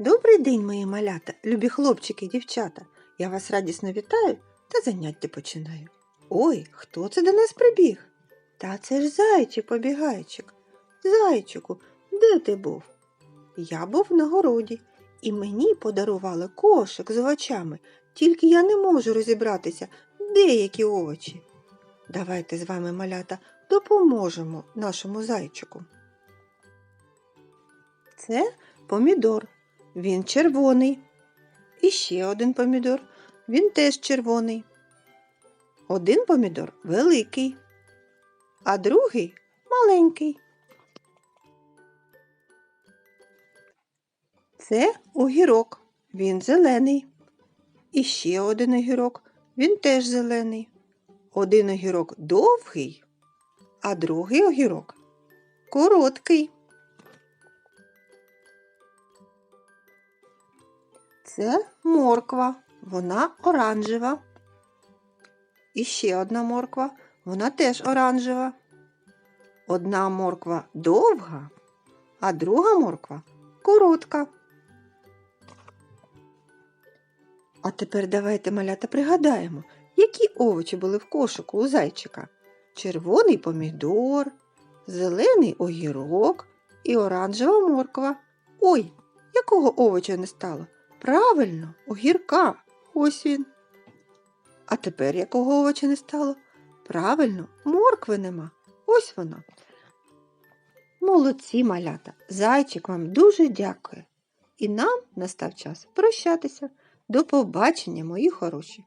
Добрий день, мої малята, любі хлопчики і дівчата. Я вас радісно вітаю та заняття починаю. Ой, хто це до нас прибіг? Та це ж зайчик побігайчик. Зайчику, де ти був? Я був на городі, і мені подарували кошик з овочами, тільки я не можу розібратися, де які овочі. Давайте з вами, малята, допоможемо нашому зайчику. Це помідор. Він червоний. І ще один помідор. Він теж червоний. Один помідор великий, а другий маленький. Це огірок. Він зелений. І ще один огірок. Він теж зелений. Один огірок довгий, а другий огірок короткий. Це морква, вона оранжева. І ще одна морква, вона теж оранжева. Одна морква довга, а друга морква коротка. А тепер давайте, малята, пригадаємо, які овочі були в кошику у зайчика. Червоний помідор, зелений огірок і оранжева морква. Ой, якого овоча не стало? Правильно, огірка. Ось він. А тепер якого овоча не стало? Правильно, моркви нема. Ось вона. Молодці, малята. Зайчик вам дуже дякує. І нам настав час прощатися. До побачення, мої хороші.